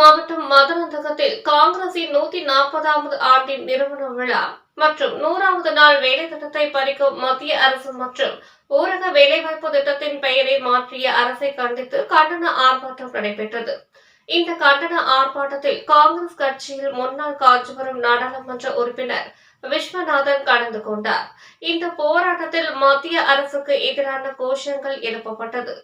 மாவட்டம் மதுரந்தகத்தில் காங்கிரசின் நூத்தி நாற்பதாவது ஆண்டின் நிறுவன விழா மற்றும் நூறாவது நாள் வேலை திட்டத்தை பறிக்கும் மத்திய அரசு மற்றும் ஊரக வேலைவாய்ப்பு திட்டத்தின் பெயரை மாற்றிய அரசை கண்டித்து கண்டன ஆர்ப்பாட்டம் நடைபெற்றது. இந்த கண்டன ஆர்ப்பாட்டத்தில் காங்கிரஸ் கட்சியில் முன்னாள் காஞ்சிபுரம் நாடாளுமன்ற உறுப்பினர் விஸ்வநாதன் கலந்து கொண்டார். இந்த போராட்டத்தில் மத்திய அரசுக்கு எதிரான கோஷங்கள் எழுப்பப்பட்டது.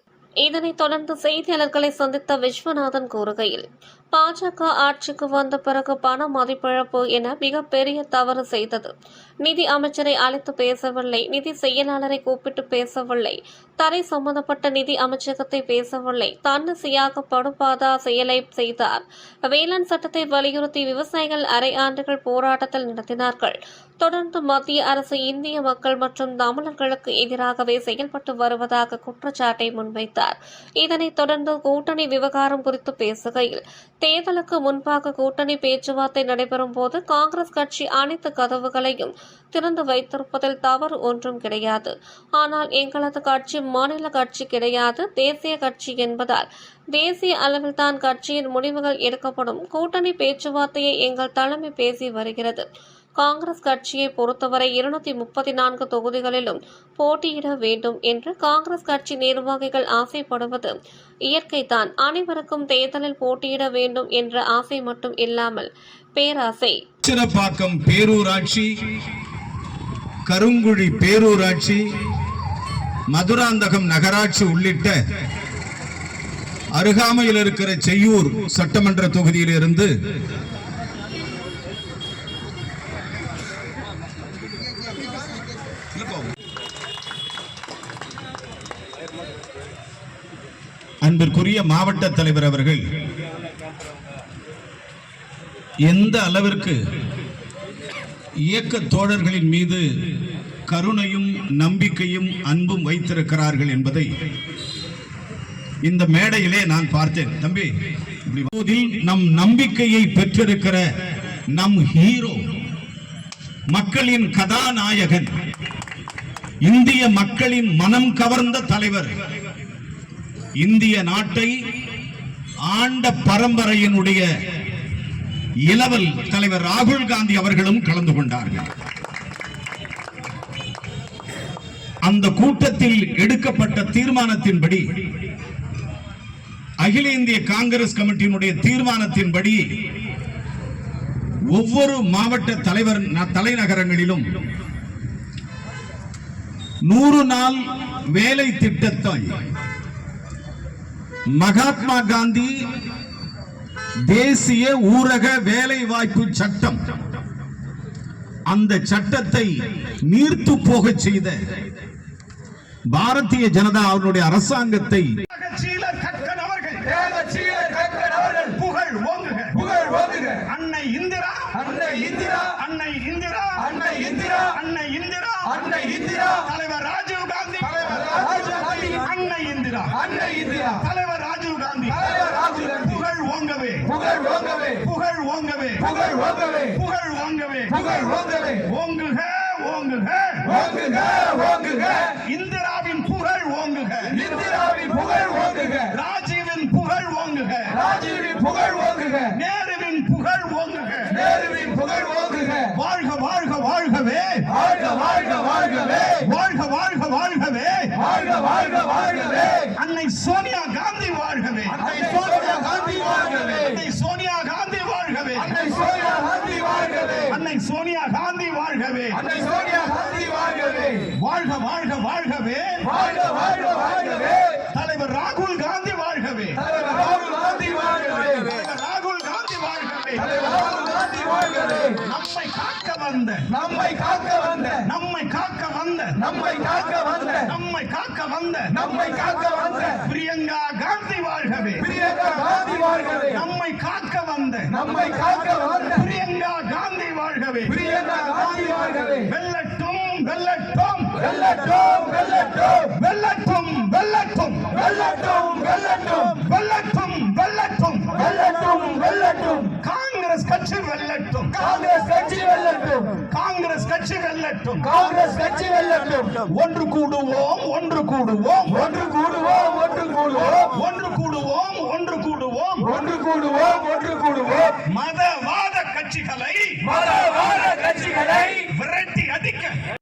இதனைத் தொடர்ந்து செய்தியாளர்களை சந்தித்த விஸ்வநாதன் கூறுகையில் பாஜக ஆட்சிக்கு வந்த பிறகு பண மதிப்பிழப்பு என மிகப்பெரிய தவறு செய்தது. நிதி அமைச்சரை அழைத்து பேசவில்லை நிதி செயலாளரை கூப்பிட்டு பேசவில்லை தரை சம்பந்தப்பட்ட நிதி அமைச்சகத்தை பேசவில்லை தன்னிசையாக படுபாதா செயலை செய்தார். வேளாண் சட்டத்தை வலியுறுத்தி விவசாயிகள் அரை ஆண்டுகள் போராட்டத்தில் நடத்தினார்கள் தொடர்ந்து மத்திய அரசு இந்திய மக்கள் மற்றும் தமிழர்களுக்கு எதிராகவே செயல்பட்டு வருவதாக குற்றச்சாட்டை முன்வைத்தார். இதனைத் தொடர்ந்து கூட்டணி விவகாரம் குறித்து பேசுகையில் தேர்தலுக்கு முன்பாக கூட்டணி பேச்சுவார்த்தை நடைபெறும் போது காங்கிரஸ் கட்சி அனைத்து கதவுகளையும் திறந்து வைத்திருப்பதில் தவறு ஒன்றும் கிடையாது. ஆனால் எங்களது கட்சி மாநில கட்சி கிடையாது தேசிய கட்சி என்பதால். தேசிய அளவில் தான் கட்சியின் முடிவுகள் எடுக்கப்படும். கூட்டணி பேச்சுவார்த்தையை எங்கள் தலைமை பேசி வருகிறது. காங்கிரஸ் கட்சியை பொறுத்தவரை இருநூத்தி முப்பத்தி நான்கு தொகுதிகளிலும் போட்டியிட வேண்டும் என்று காங்கிரஸ் கட்சி நிர்வாகிகள் ஆசைப்படுவது. இயற்கைதான். அனைவருக்கும் தேர்தலில் போட்டியிட வேண்டும் என்ற ஆசை மட்டும் இல்லாமல் பேராசை. சிறப்பாக்கம் பேரூராட்சி கருங்குழி பேரூராட்சி மதுராந்தகம் நகராட்சி உள்ளிட்ட அருகாமையில் இருக்கிற செய்யூர் சட்டமன்ற தொகுதியிலிருந்து அன்பிற்குரிய மாவட்ட தலைவர் அவர்கள் எந்த அளவிற்கு இயக்க தோழர்களின் மீது கருணையும் நம்பிக்கையும் அன்பும் வைத்திருக்கிறார்கள் என்பதை இந்த மேடையிலே நான் பார்த்தேன். தம்பி போதில் நம் நம்பிக்கையை பெற்றிருக்கிற நம் ஹீரோ மக்களின் கதாநாயகன் இந்திய மக்களின் மனம் கவர்ந்த தலைவர். இந்திய நாட்டை ஆண்ட பரம்பரையினுடைய இளவல் தலைவர் ராகுல் காந்தி அவர்களும் கலந்து கொண்டார்கள். அந்த கூட்டத்தில் எடுக்கப்பட்ட தீர்மானத்தின்படி அகில இந்திய காங்கிரஸ் கமிட்டியினுடைய தீர்மானத்தின்படி ஒவ்வொரு மாவட்ட தலைவர் தலைநகரங்களிலும் நூறு நாள் வேலை திட்டத்தை மகாத்மா காந்தி தேசிய ஊரக வேலை வாய்ப்பு சட்டம். அந்த சட்டத்தை நீர்த்து போக செய்த பாரதிய ஜனதா அவருடைய அரசாங்கத்தை சீல கக்கன் அவர்கள் தேவசீல கக்கன் அவர்கள் புகழ் ஓங்குக புகழ் ஓங்குக அன்னை இந்திரா அன்னை இந்திரா அன்னை இந்திரா அன்னை இந்திரா அன்னை இந்திரா அன்னை இந்திரா. தலைவர் ராஜீவ் காந்தி. அன்னை இந்திரா. அன்னை இந்திரா. தலைவர் ராஜீவ் காந்தி. தலைவர் ராஜீவ் காந்தி. புகழ் ஓங்கவே. புகழ் ஓங்கவே. புகழ் ஓங்கவே. புகழ் ஓங்கவே. புகழ் ஓங்கவே. புகழ் ஓங்கவே. ஓங்குக ஓங்குக. ஓங்குக ஓங்குக. இந்திராவின் புகழ் ஓங்குக. இந்திராவின் புகழ் ஓங்குக. ராஜீவின் புகழ் ஓங்குக. ராஜீவின் புகழ் ஓங்குக. நேருவின் புகழ் ஓங்குக. நேருவின் புகழ் ஓங்குக. வாழ்க வாழ்க வாழ்கவே வாழ்க வாழ்க வாழ்கவே வாழ்க வாழ்க வாழ்கவே வாழ்க வாழ்க வாழ்கவே அன்னை சோனியா காந்தி வாழ்கவே அன்னை சோனியா காந்தி வாழ்கவே அன்னை சோனியா காந்தி வாழ்கவே அன்னை சோனியா காந்தி வாழ்கவே அன்னை சோனியா காந்தி வாழ்கவே. அன்னை சோனியா காந்தி வாழ்கவே. வாழ்க வாழ்க வாழ்கவே. வாழ்க வாழ்க வாழ்கவே. தலைவர் ராகுல் காந்தி வாழ்கவே. தலைவர் ராகுல் காந்தி வாழ்கவே. ராகுல் காந்தி வாழ்கவே. தலைவர் ராகுல் காந்தி வாழ்கவே. நம்மை காக்க வந்த. நம்மை காக்க வந்த. நம்மை காக்க வந்த. நம்மை காக்க வந்த. நம்மை காக்க வந்த. நம்மை காக்க வந்த. பிரியங்கா காந்தி வாழ்கவே. பிரியங்கா காந்தி வாழ்கவே. நம்மை காக்க வந்த. நம்மை காக்க வந்த பிரியங்கா காந்தி வாழ்கவே பிரியங்கா காந்தி வாழ்கவே வெல்லட்டும் வெல்லட்டும் வெல்லட்டும் வெல்லட்டும் வெல்லட்டும் வெல்லட்டும் வெல்லட்டும் வெல்லட்டும் வெல்லட்டும் வெல்லட்டும் வெல்லட்டும் காங்கிரஸ் கட்சி வெல்லட்டும் காங்கிரஸ் கட்சி வெல்லட்டும் காங்கிரஸ் கட்சி வெல்லட்டும் காங்கிரஸ் கட்சி வெல்லட்டும் ஒன்று கூடுவோம் ஒன்று கூடுவோம். ஒன்று கூடுவோம் ஒன்று கூடுவோம்.